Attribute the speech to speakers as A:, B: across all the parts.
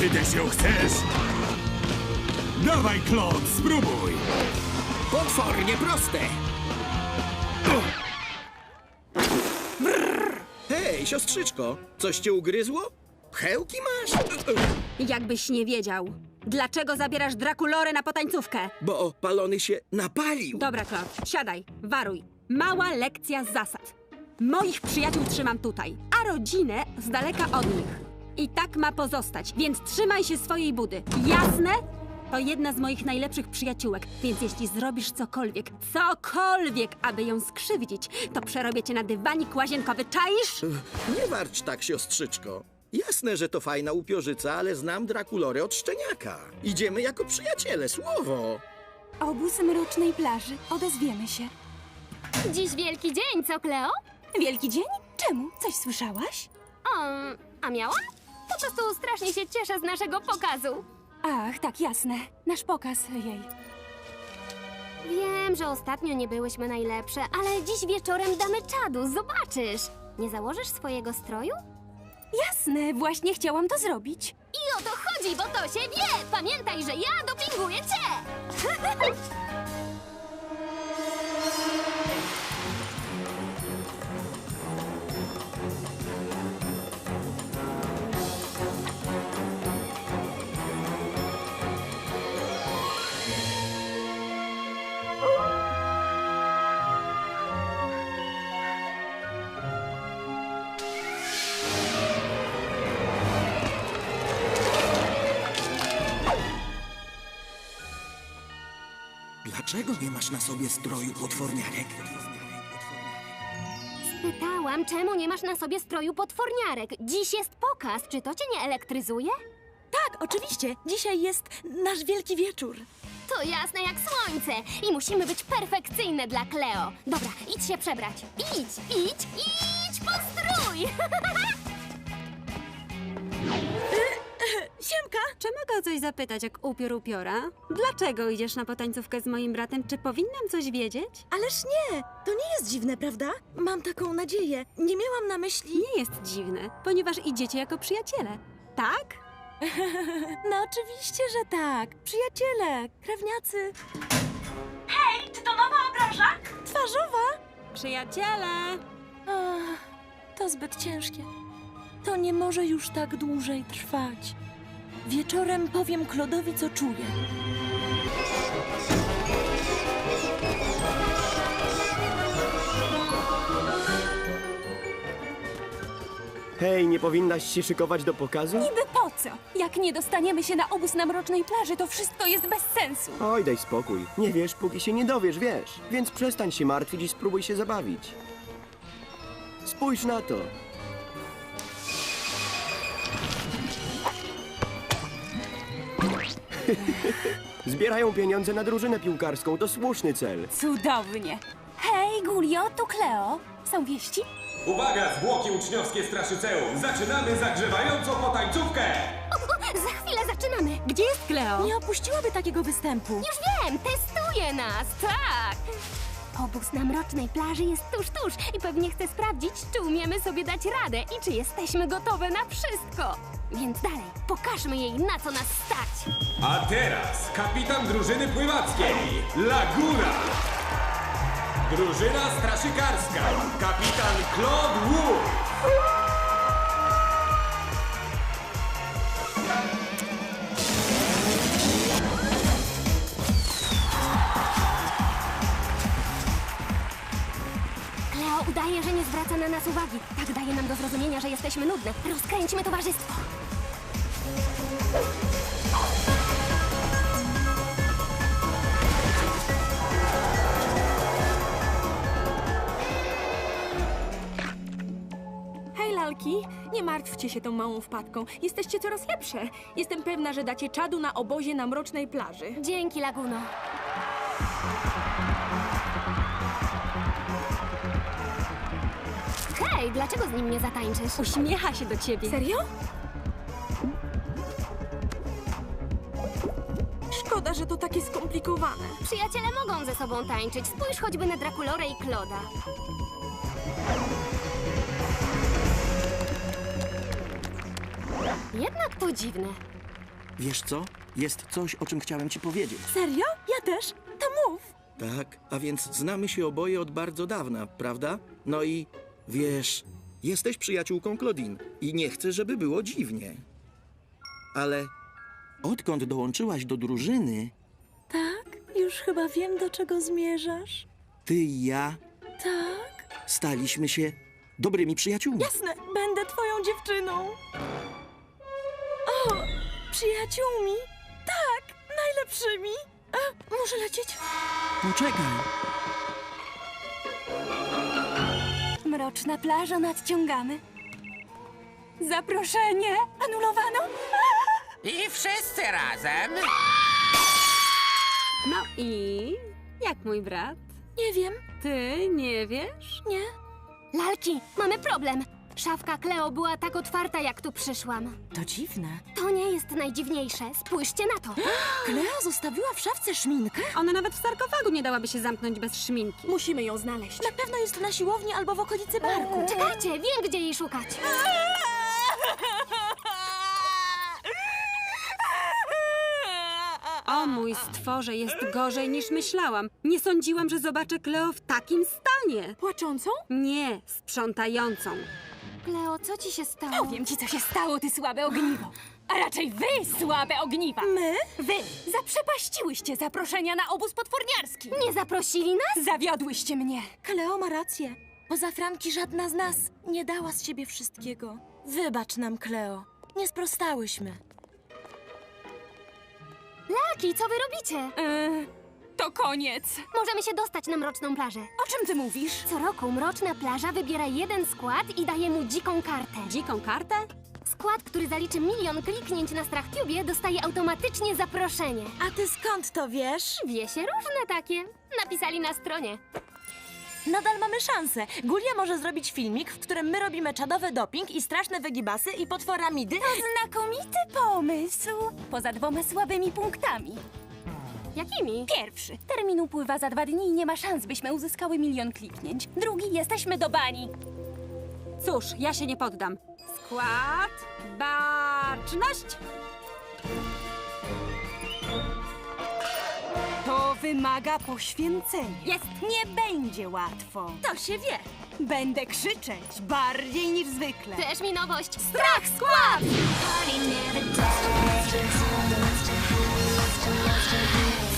A: Ty też ją chcesz? Dawaj, Klot, spróbuj!
B: Potwornie proste. Hej, siostrzyczko, coś cię ugryzło? Pchełki masz?
C: Jakbyś nie wiedział. Dlaczego zabierasz Drakulorę na potańcówkę?
B: Bo palony się napalił.
C: Dobra, Klot, siadaj, waruj. Mała lekcja zasad. Moich przyjaciół trzymam tutaj, a rodzinę z daleka od nich. I tak ma pozostać, więc trzymaj się swojej budy. Jasne? To jedna z moich najlepszych przyjaciółek, więc jeśli zrobisz cokolwiek, cokolwiek, aby ją skrzywdzić, to przerobię cię na dywanik łazienkowy, czaisz?
B: Nie warcz tak, siostrzyczko. Jasne, że to fajna upiorzyca, ale znam Drakulorę od szczeniaka. Idziemy jako przyjaciele, słowo.
D: Obóz mrocznej plaży. Odezwiemy się.
E: Dziś wielki dzień, co Kleo?
D: Wielki dzień? Czemu? Coś słyszałaś?
E: O, a miała? Po prostu strasznie się cieszę z naszego pokazu.
D: Ach, tak, jasne. Nasz pokaz jej.
E: Wiem, że ostatnio nie byłyśmy najlepsze, ale dziś wieczorem damy czadu, zobaczysz. Nie założysz swojego stroju?
D: Jasne, właśnie chciałam to zrobić.
E: I o to chodzi, bo to się wie! Pamiętaj, że ja dopinguję cię!
B: Dlaczego nie masz na sobie stroju potworniarek?
E: Pytałam, czemu nie masz na sobie stroju potworniarek? Dziś jest pokaz, czy to cię nie elektryzuje?
D: Tak, oczywiście. Dzisiaj jest nasz wielki wieczór.
E: To jasne jak słońce i musimy być perfekcyjne dla Kleo. Dobra, idź się przebrać. Idź, idź, idź po strój!
D: Siemka!
C: Czy mogę o coś zapytać, jak upiór upiora? Dlaczego idziesz na potańcówkę z moim bratem? Czy powinnam coś wiedzieć?
D: Ależ nie! To nie jest dziwne, prawda? Mam taką nadzieję. Nie miałam na myśli...
C: Nie jest dziwne, ponieważ idziecie jako przyjaciele. Tak?
D: No oczywiście, że tak. Przyjaciele, krewniacy.
F: Hej, czy to nowa obraża?
D: Twarzowa?
C: Przyjaciele!
D: Ach, to zbyt ciężkie. To nie może już tak dłużej trwać. Wieczorem powiem Klodowi, co czuję.
G: Hej, nie powinnaś się szykować do pokazu?
D: Niby po co? Jak nie dostaniemy się na obóz na mrocznej plaży, to wszystko jest bez sensu.
G: Oj, daj spokój. Nie wiesz, póki się nie dowiesz, wiesz. Więc przestań się martwić i spróbuj się zabawić. Spójrz na to. Zbierają pieniądze na drużynę piłkarską. To słuszny cel.
D: Cudownie. Hej, Gulio, tu Kleo. Są wieści?
H: Uwaga, zwłoki uczniowskie Straszyceum! Zaczynamy zagrzewającą potańcówkę!
E: Za chwilę zaczynamy.
C: Gdzie jest Kleo?
D: Nie opuściłaby takiego występu.
E: Już wiem, testuje nas, tak! Obóz na mrocznej plaży jest tuż, tuż i pewnie chce sprawdzić, czy umiemy sobie dać radę i czy jesteśmy gotowe na wszystko. Więc dalej, pokażmy jej, na co nas stać.
H: A teraz kapitan drużyny pływackiej, Laguna! Drużyna straszykarska, kapitan Claude Wood!
E: Udaje, że nie zwraca na nas uwagi. Tak daje nam do zrozumienia, że jesteśmy nudne. Rozkręćmy towarzystwo.
D: Hej, lalki, nie martwcie się tą małą wpadką. Jesteście coraz lepsze. Jestem pewna, że dacie czadu na obozie na mrocznej plaży.
E: Dzięki, Laguno. Hej, dlaczego z nim nie zatańczysz?
C: Uśmiecha się do ciebie.
D: Serio? Szkoda, że to takie skomplikowane.
E: Przyjaciele mogą ze sobą tańczyć. Spójrz choćby na Drakulorę i Kloda. Jednak to dziwne.
B: Wiesz co? Jest coś, o czym chciałem ci powiedzieć.
I: Serio? Ja też? To mów.
B: Tak, a więc znamy się oboje od bardzo dawna, prawda? No i wiesz, jesteś przyjaciółką Claudine i nie chcę, żeby było dziwnie. Ale odkąd dołączyłaś do drużyny,
I: Tak? Już chyba wiem, do czego zmierzasz.
B: ty i ja
I: Tak?
B: staliśmy się dobrymi przyjaciółmi.
I: Jasne, będę twoją dziewczyną. O, przyjaciółmi? Tak, najlepszymi. A, muszę lecieć.
B: Poczekaj.
C: Mroczna plaża nadciągamy. Zaproszenie anulowano.
J: I wszyscy razem.
C: No i jak mój brat?
I: Nie wiem,
C: Ty nie wiesz?
I: nie.
E: Lalki, mamy problem. Szafka Kleo była tak otwarta, jak tu przyszłam.
I: To dziwne.
E: To nie jest najdziwniejsze. Spójrzcie na to.
I: Kleo zostawiła w szafce szminkę?
C: Ona nawet w sarkofagu nie dałaby się zamknąć bez szminki.
I: Musimy ją znaleźć. Na pewno jest na siłowni albo w okolicy parku.
E: Czekajcie, wiem, gdzie jej szukać.
C: O mój stworze, jest gorzej niż myślałam. Nie sądziłam, że zobaczę Kleo w takim stanie.
I: Płaczącą?
C: Nie, sprzątającą.
E: Kleo, co ci się stało?
D: Powiem ci, co się stało, ty słabe ogniwo. A raczej wy, słabe ogniwa.
I: My?
D: Wy zaprzepaściłyście zaproszenia na obóz potworniarski.
E: Nie zaprosili nas?
D: Zawiodłyście mnie.
I: Kleo ma rację. Poza Franki żadna z nas nie dała z siebie wszystkiego. Wybacz nam, Kleo. Nie sprostałyśmy.
E: Lalki, co wy robicie?
D: Yy, to koniec.
E: Możemy się dostać na Mroczną plażę.
D: O czym ty mówisz?
E: Co roku Mroczna plaża wybiera jeden skład i daje mu dziką kartę.
C: Dziką kartę?
E: Skład, który zaliczy milion kliknięć na StrachCubie, dostaje automatycznie zaproszenie.
I: A ty skąd to wiesz?
E: Wie się różne takie. Napisali na stronie.
I: Nadal mamy szansę. Gulia może zrobić filmik, w którym my robimy czadowy doping i straszne wygibasy i potworamidy.
D: Znakomity pomysł. Poza dwoma słabymi punktami.
E: Jakimi?
D: Pierwszy. Termin upływa za dwa dni i nie ma szans, byśmy uzyskały milion kliknięć. Drugi. Jesteśmy do bani.
C: Cóż, ja się nie poddam. Skład, baczność!
D: To wymaga poświęcenia.
C: Jest!
D: Nie będzie łatwo.
I: To się wie.
D: Będę krzyczeć bardziej niż zwykle.
E: Też mi nowość. Strach skład!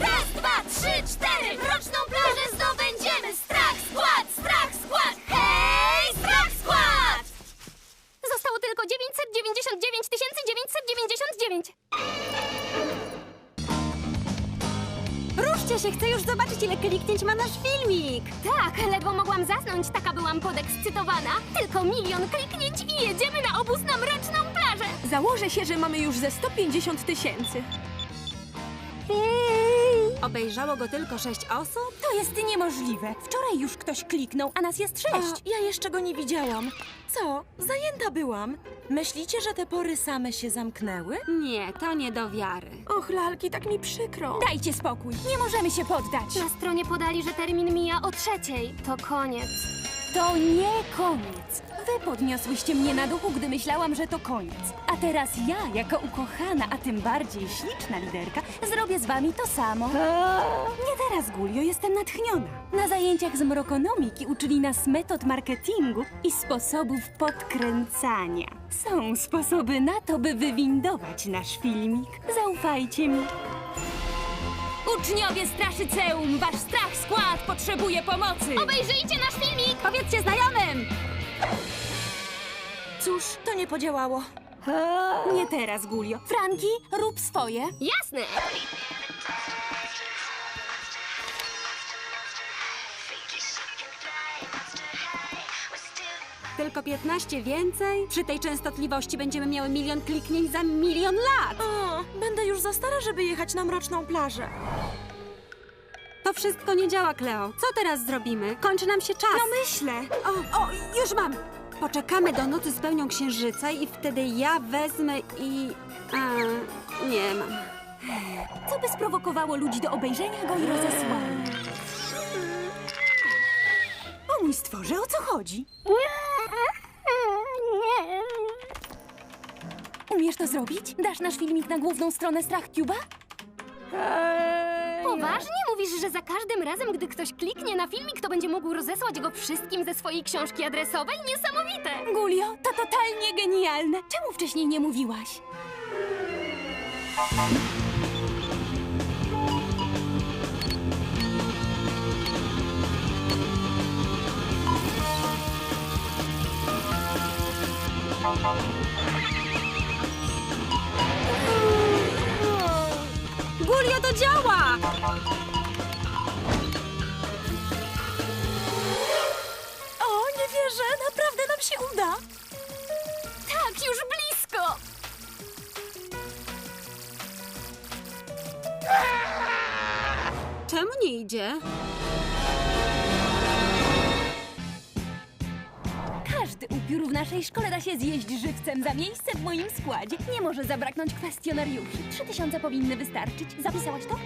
E: Raz, dwa, trzy, cztery! Mroczną plażę zdobędziemy! Strach skład! Strach skład! Hej! Strach skład! Zostało tylko 999 999.
C: Ruszcie się, chcę już zobaczyć, ile kliknięć ma nasz filmik!
E: Tak, ledwo mogłam zasnąć, taka byłam podekscytowana. Tylko milion kliknięć i jedziemy na obóz na Mroczną plażę!
D: Założę się, że mamy już ze 150 tysięcy.
C: Obejrzało go tylko sześć osób?
D: To jest niemożliwe. Wczoraj już ktoś kliknął, a nas jest sześć.
I: A, ja jeszcze go nie widziałam. Co? Zajęta byłam. Myślicie, że te pory same się zamknęły?
C: Nie, to nie do wiary.
I: Och, lalki, tak mi przykro.
D: Dajcie spokój. Nie możemy się poddać.
E: Na stronie podali, że termin mija o trzeciej. To koniec.
D: To nie koniec. Wy podniosłyście mnie na duchu, gdy myślałam, że to koniec. A teraz ja, jako ukochana, a tym bardziej śliczna liderka, zrobię z wami to samo. Nie teraz, Gulio, jestem natchniona. Na zajęciach z mrokonomiki uczyli nas metod marketingu i sposobów podkręcania. Są sposoby na to, by wywindować nasz filmik. Zaufajcie mi. Uczniowie Straszyceum, wasz strach skład potrzebuje pomocy!
E: Obejrzyjcie nasz filmik!
C: Powiedzcie znajomym!
I: Cóż, to nie podziałało.
D: Nie teraz, Gulio. Franki, rób swoje.
E: Jasne!
C: Tylko 15 więcej? Przy tej częstotliwości będziemy miały milion kliknięć za milion lat.
I: O, będę już za stara, żeby jechać na mroczną plażę.
C: To wszystko nie działa, Kleo. Co teraz zrobimy? Kończy nam się czas.
I: No myślę.
C: O, o, już mam! Poczekamy do nocy z pełnią księżyca i wtedy ja wezmę i... A, nie mam.
D: Co by sprowokowało ludzi do obejrzenia go i rozesłania? O mój stworze, o co chodzi? Umiesz to zrobić? Dasz nasz filmik na główną stronę StrachCube'a?
E: Poważnie mówisz, że za każdym razem, gdy ktoś kliknie na filmik, to będzie mógł rozesłać go wszystkim ze swojej książki adresowej? Niesamowite!
D: Gulio, to totalnie genialne. Czemu wcześniej nie mówiłaś?
C: To działa!
I: O, nie wierzę, naprawdę nam się uda.
E: Tak, już blisko!
C: Czemu nie idzie?
D: Każdy upiór w naszej szkole da się zjeść żywcem za miejsce w moim składzie. Nie może zabraknąć kwestionariuszy. Trzy tysiące powinny wystarczyć. Zapisałaś to?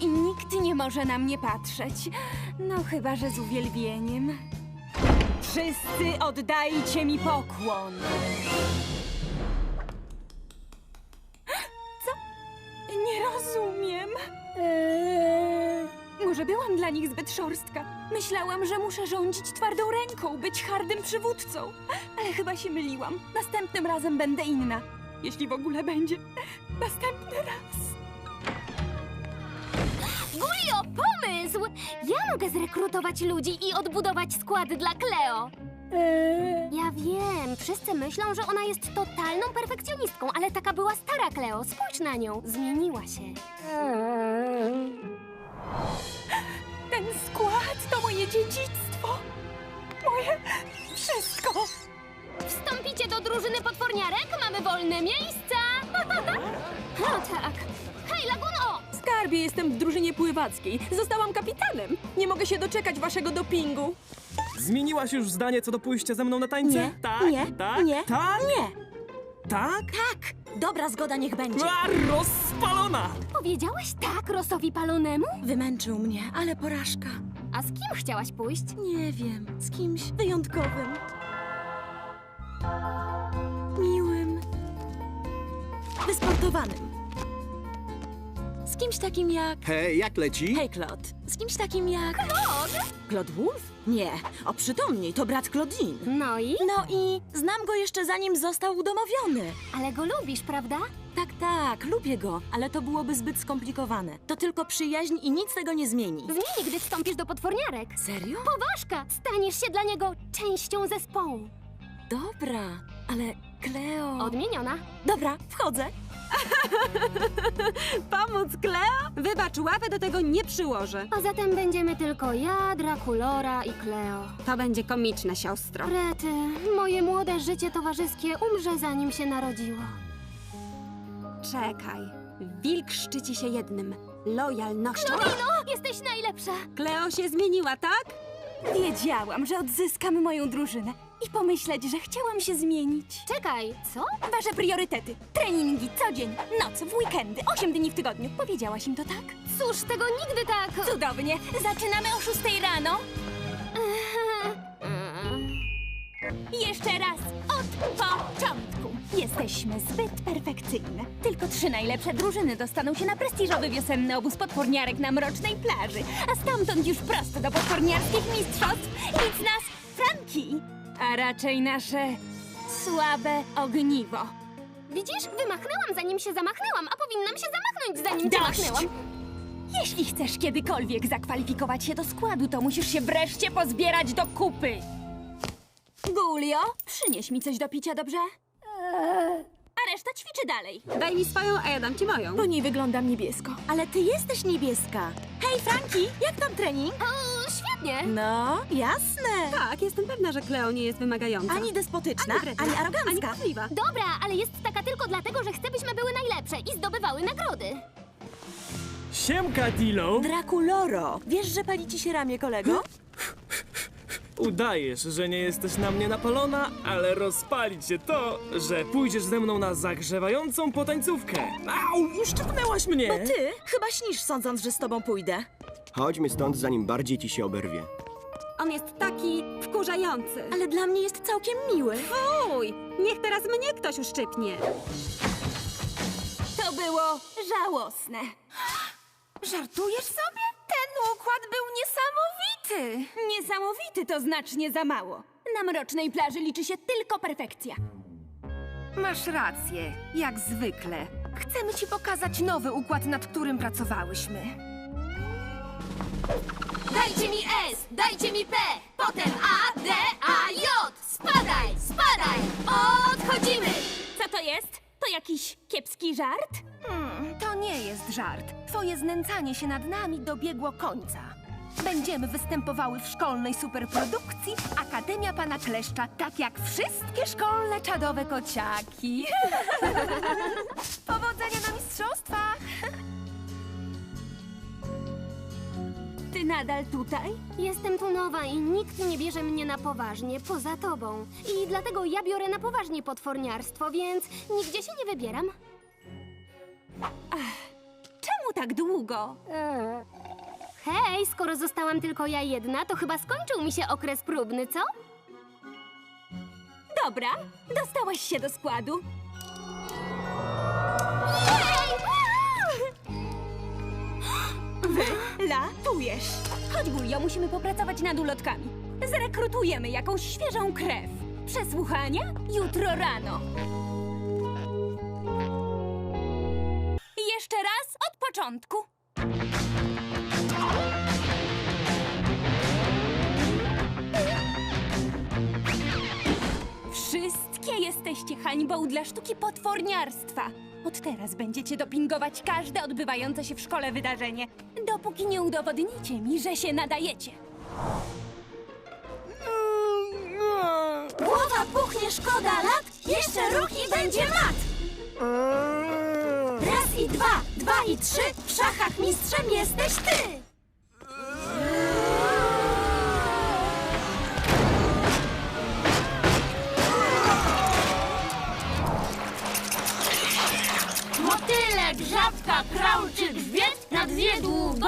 D: I nikt nie może na mnie patrzeć. No chyba, że z uwielbieniem. Wszyscy oddajcie mi pokłon. Co? Nie rozumiem. Eee, Może byłam dla nich zbyt szorstka. Myślałam, że muszę rządzić twardą ręką, być hardym przywódcą. Ale chyba się myliłam. Następnym razem będę inna. Jeśli w ogóle będzie. Następny raz.
E: Gulio, pomysł! Ja mogę zrekrutować ludzi i odbudować skład dla Cleo. Ja wiem, wszyscy myślą, że ona jest totalną perfekcjonistką, ale taka była stara Cleo. Spójrz na nią, zmieniła się.
D: Ten skład to moje dziedzictwo. Moje wszystko.
E: Wstąpicie do drużyny potworniarek? Mamy wolne miejsca! No tak. Hej, Laguno!
D: Skarbie, jestem w drużynie pływackiej. Zostałam kapitanem. Nie mogę się doczekać waszego dopingu.
K: Zmieniłaś już zdanie co do pójścia ze mną na tańce?
D: Nie,
K: tak,
D: nie,
K: tak,
D: nie,
K: tak,
D: nie.
K: tak.
I: Tak, dobra zgoda niech będzie.
K: A, rozpalona!
E: Powiedziałeś tak Rosowi Palonemu?
I: Wymęczył mnie, ale porażka.
E: A z kim chciałaś pójść?
I: Nie wiem, z kimś wyjątkowym. Miłym. Wysportowanym. Z kimś takim jak...
B: Hej, jak leci?
I: Hej, Claude. Z kimś takim jak... Claude? Claude Wolf? Nie, oprzytomnij, to brat Claudine.
E: No i?
I: No i znam go jeszcze zanim został udomowiony.
E: Ale go lubisz, prawda?
I: Tak, tak, lubię go, ale to byłoby zbyt skomplikowane. To tylko przyjaźń i nic tego nie zmieni.
E: Zmieni, gdy wstąpisz do potworniarek.
I: Serio?
E: Poważka! Staniesz się dla niego częścią zespołu.
I: Dobra, ale Cleo...
E: Odmieniona.
I: Dobra, wchodzę.
C: Pomóc, Kleo? Wybacz, łapę do tego nie przyłożę.
E: A zatem będziemy tylko ja, Drakulora i Cleo.
C: To będzie komiczne, siostro.
E: Rety, moje młode życie towarzyskie umrze zanim się narodziło.
C: Czekaj. Wilk szczyci się jednym. Lojalnością.
E: Claudino, jesteś najlepsza!
C: Kleo się zmieniła, tak?
D: Wiedziałam, że odzyskamy moją drużynę. I pomyśleć, że chciałam się zmienić.
E: Czekaj, co?
D: Wasze priorytety. Treningi co dzień, noc, w weekendy, 8 dni w tygodniu. Powiedziałaś im to tak?
E: Cóż, tego nigdy tak...
D: Cudownie. Zaczynamy o 6 rano. Jeszcze raz, od początku. Jesteśmy zbyt perfekcyjne. Tylko trzy najlepsze drużyny dostaną się na prestiżowy wiosenny obóz potworniarek na mrocznej plaży, a stamtąd już prosto do potworniarskich mistrzostw. Nic nas, Franki, a raczej nasze słabe ogniwo.
E: Widzisz, wymachnęłam zanim się zamachnęłam, a powinnam się zamachnąć zanim cię
D: Dość!
E: machnęłam.
D: Jeśli chcesz kiedykolwiek zakwalifikować się do składu, to musisz się wreszcie pozbierać do kupy. Gulio, przynieś mi coś do picia, dobrze? A reszta ćwiczy dalej.
C: Daj mi swoją, a ja dam ci moją.
I: Po niej wyglądam niebiesko. Ale ty jesteś niebieska. Hej, Franki, jak tam trening?
E: O, świetnie.
I: No, jasne.
C: Tak, jestem pewna, że Kleo nie jest wymagająca.
I: Ani despotyczna,
C: ani,
I: ani,
C: wredna, ani
I: arogancka.
C: kłamliwa.
E: Dobra, ale jest taka tylko dlatego, że chce, byśmy były najlepsze i zdobywały nagrody.
K: Siemka, Dilo!
I: Drakuloro, wiesz, że pali ci się ramię, kolego?
K: Udajesz, że nie jesteś na mnie napalona, ale rozpali cię to, że pójdziesz ze mną na zagrzewającą potańcówkę. Au, uszczypnęłaś mnie!
I: Bo ty chyba śnisz, sądząc, że z tobą pójdę.
G: Chodźmy stąd, zanim bardziej ci się oberwie.
C: On jest taki wkurzający.
I: Ale dla mnie jest całkiem miły.
C: Fuj! Niech teraz mnie ktoś uszczypnie.
D: To było żałosne. Żartujesz sobie? Ten układ był niesamowity. Niesamowity to znacznie za mało. Na mrocznej plaży liczy się tylko perfekcja.
L: Masz rację, jak zwykle. Chcemy ci pokazać nowy układ, nad którym pracowałyśmy.
E: Dajcie mi S, dajcie mi P, potem A, D, A, J. Spadaj, spadaj! Odchodzimy!
D: Co to jest? To jakiś kiepski żart?
L: Hmm, to nie jest żart. Twoje znęcanie się nad nami dobiegło końca. Będziemy występowały w szkolnej superprodukcji Akademia Pana Kleszcza, tak jak wszystkie szkolne czadowe kociaki. Powodzenia na mistrzostwach!
D: Ty nadal tutaj?
E: Jestem tu nowa i nikt nie bierze mnie na poważnie, poza tobą. I dlatego ja biorę na poważnie potworniarstwo, więc nigdzie się nie wybieram.
D: Czemu tak długo?
E: Hej, skoro zostałam tylko ja jedna, to chyba skończył mi się okres próbny, co?
D: Dobra, dostałaś się do składu. Wylatujesz. Chodź, Gulio, musimy popracować nad ulotkami. Zrekrutujemy jakąś świeżą krew. Przesłuchania jutro rano. Jeszcze raz od początku. Wszystkie jesteście hańbą dla sztuki potworniarstwa. Od teraz będziecie dopingować każde odbywające się w szkole wydarzenie, dopóki nie udowodnicie mi, że się nadajecie.
M: Głowa puchnie, szkoda lat, jeszcze ruch i będzie mat! Raz i dwa, dwa i trzy, w szachach mistrzem jesteś ty!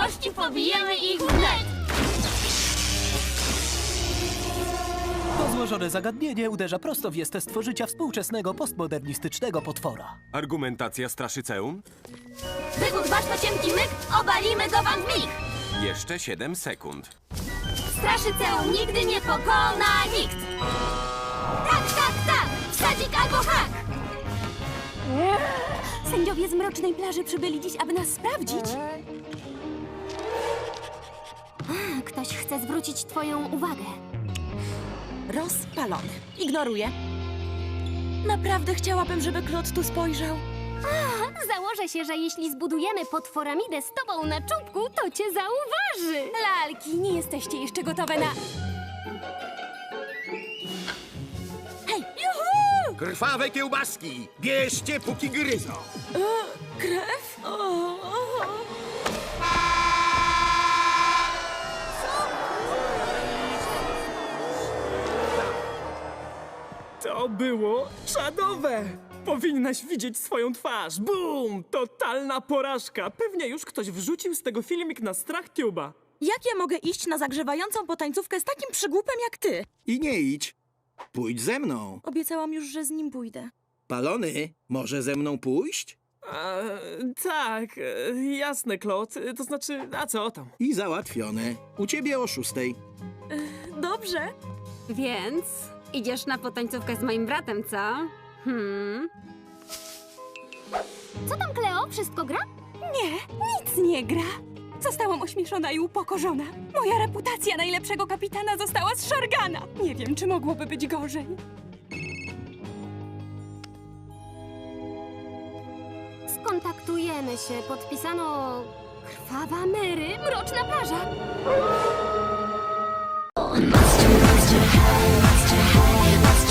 E: Długości pobijemy ich wnet.
N: To złożone zagadnienie uderza prosto w jestestwo życia współczesnego postmodernistycznego potwora.
H: Argumentacja straszyceum?
E: Wygód wasz to cienki myk, obalimy go wam w mig.
H: Jeszcze 7 sekund.
E: Straszyceum nigdy nie pokona nikt. Tak, tak, tak, wsadzik albo hak.
D: Sędziowie z mrocznej plaży przybyli dziś, aby nas sprawdzić.
E: Ktoś chce zwrócić twoją uwagę.
I: Rozpalony. Ignoruję. Naprawdę chciałabym, żeby Klot tu spojrzał.
E: Założę się, że jeśli zbudujemy potworamidę z tobą na czubku, to cię zauważy.
D: Lalki, nie jesteście jeszcze gotowe na...
I: Hej, juhu!
B: Krwawe kiełbaski! Bierzcie, póki gryzą!
I: Krew? O,
K: To było czadowe! Powinnaś widzieć swoją twarz. Bum! Totalna porażka. Pewnie już ktoś wrzucił z tego filmik na strach tuba.
I: Jak ja mogę iść na zagrzewającą potańcówkę z takim przygłupem jak ty?
B: I nie idź. Pójdź ze mną.
I: Obiecałam już, że z nim pójdę.
B: Palony, może ze mną pójść?
K: E, tak, e, jasne, Klot. E, To znaczy, a co tam?
B: I załatwione. U ciebie o szóstej.
I: Dobrze.
C: Więc idziesz na potańcówkę z moim bratem, co? Hmm.
E: Co tam, Kleo? Wszystko gra?
D: Nie, nic nie gra. Zostałam ośmieszona i upokorzona. Moja reputacja najlepszego kapitana została zszargana. Nie wiem, czy mogłoby być gorzej.
E: Skontaktujemy się. Podpisano... Krwawa Mary, mroczna plaża.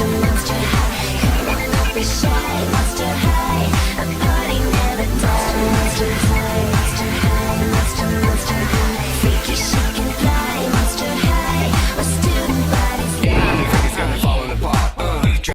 M: monster high. Come on, don't be shy, monster high.